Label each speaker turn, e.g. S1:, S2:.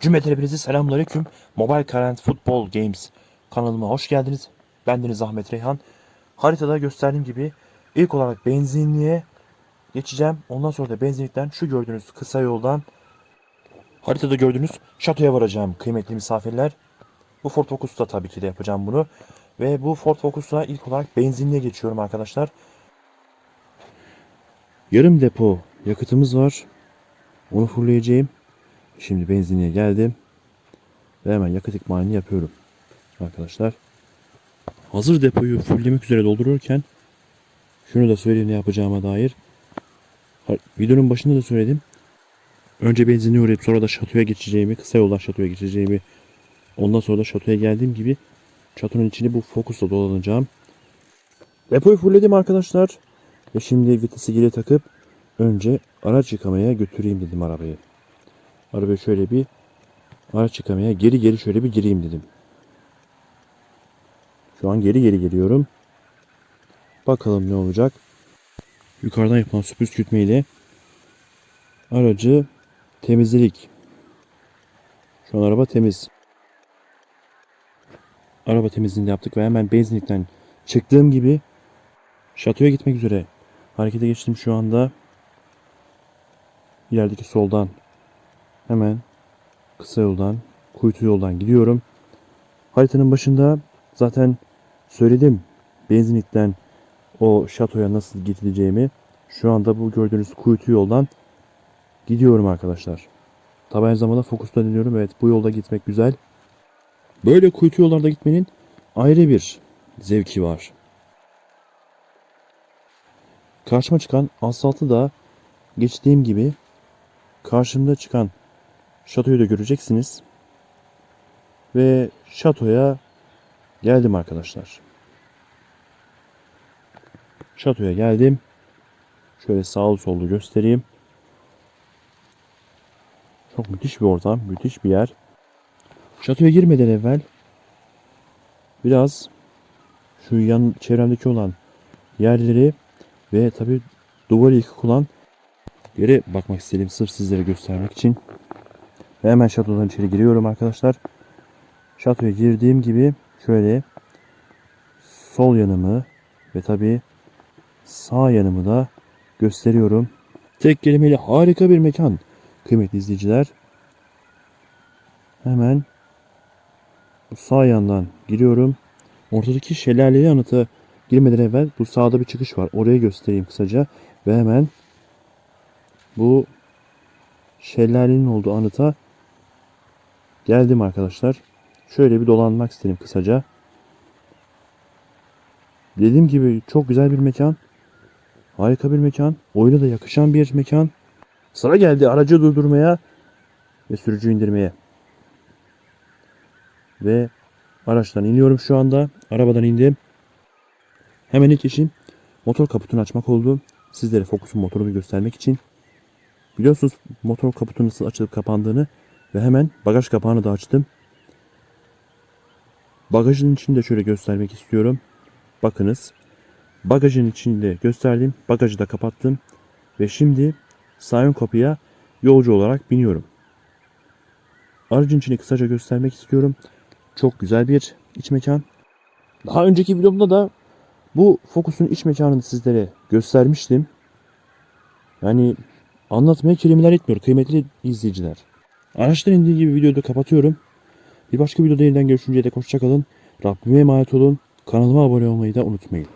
S1: Cümleten hepinize selamünaleyküm. Mobile Current Football Games kanalıma hoş geldiniz. Bendeniz Ahmet Reyhan. Haritada gösterdiğim gibi ilk olarak benzinliğe geçeceğim. Ondan sonra da benzinlikten şu gördüğünüz kısa yoldan haritada gördüğünüz şatoya varacağım kıymetli misafirler. Bu Ford Focus'ta tabii ki de yapacağım bunu. Ve bu Ford Focus'la ilk olarak benzinliğe geçiyorum arkadaşlar. Yarım depo yakıtımız var. Onu fulleyeceğim. Şimdi benzinliğe geldim. Ve hemen yakıt ikmalini yapıyorum. Arkadaşlar. Hazır depoyu fulllemek üzere doldururken şunu da söyleyeyim ne yapacağıma dair. Videonun başında da söyledim. Önce benzinliğe uğrayıp sonra da şatoya geçeceğimi, kısa yoldan şatoya geçeceğimi, ondan sonra da şatoya geldiğim gibi şatonun içini bu fokusla dolanacağım. Depoyu fullledim arkadaşlar. Ve şimdi vitesi geri takıp önce araç yıkamaya götüreyim dedim arabayı. Arabayı şöyle bir araç yıkamaya geri geri şöyle bir gireyim dedim. Şu an geri geri geliyorum. Bakalım ne olacak. Yukarıdan yapılan su püskürtme ile aracı temizledik. Şu an araba temiz. Araba temizliğini yaptık ve hemen benzinlikten çıktığım gibi şatoya gitmek üzere harekete geçtim şu anda. İlerideki soldan hemen kısa yoldan, kuytu yoldan gidiyorum. Haritanın başında zaten söyledim benzinlikten o şatoya nasıl gidileceğimi. Şu anda bu gördüğünüz kuytu yoldan gidiyorum arkadaşlar. Tabi aynı zamanda fokusta deniyorum. Evet bu yolda gitmek güzel. Böyle kuytu yollarda gitmenin ayrı bir zevki var. Karşıma çıkan asfaltı da geçtiğim gibi karşımda çıkan şatoyu da göreceksiniz. Ve şatoya geldim arkadaşlar. Şatoya geldim. Şöyle sağlı sollu göstereyim. Çok müthiş bir ortam, müthiş bir yer. Şatoya girmeden evvel biraz şu yan çevremdeki olan yerleri ve tabi duvarı yıkık olan yere bakmak istedim sırf sizlere göstermek için. Ve hemen şatodan içeri giriyorum arkadaşlar. Şatoya girdiğim gibi şöyle sol yanımı ve tabi sağ yanımı da gösteriyorum. Tek kelimeyle harika bir mekan kıymetli izleyiciler. Hemen bu sağ yandan giriyorum. Ortadaki şelaleli anıtı girmeden evvel bu sağda bir çıkış var. Oraya göstereyim kısaca. Ve hemen bu şelalenin olduğu anıta geldim arkadaşlar. Şöyle bir dolanmak istedim kısaca. Dediğim gibi çok güzel bir mekan. Harika bir mekan. Oyuna da yakışan bir mekan. Sıra geldi aracı durdurmaya ve sürücü indirmeye. Ve araçtan iniyorum şu anda. Arabadan indim. Hemen ilk işim motor kaputunu açmak oldu. Sizlere Focus'un motorunu göstermek için. Biliyorsunuz motor kaputunun nasıl açılıp kapandığını ve hemen bagaj kapağını da açtım. Bagajın içini de şöyle göstermek istiyorum. Bakınız. Bagajın içinde gösterdim. Bagajı da kapattım. Ve şimdi ön kapıya yolcu olarak biniyorum. Aracın içini kısaca göstermek istiyorum. Çok güzel bir iç mekan. Daha önceki videomda da bu Focus'un iç mekanını sizlere göstermiştim. Yani anlatmaya kelimeler etmiyor kıymetli izleyiciler. Araçtan indiği gibi videoyu da kapatıyorum. Bir başka videoda yeniden görüşünceye dek hoşçakalın. Rabbime emanet olun. Kanalıma abone olmayı da unutmayın.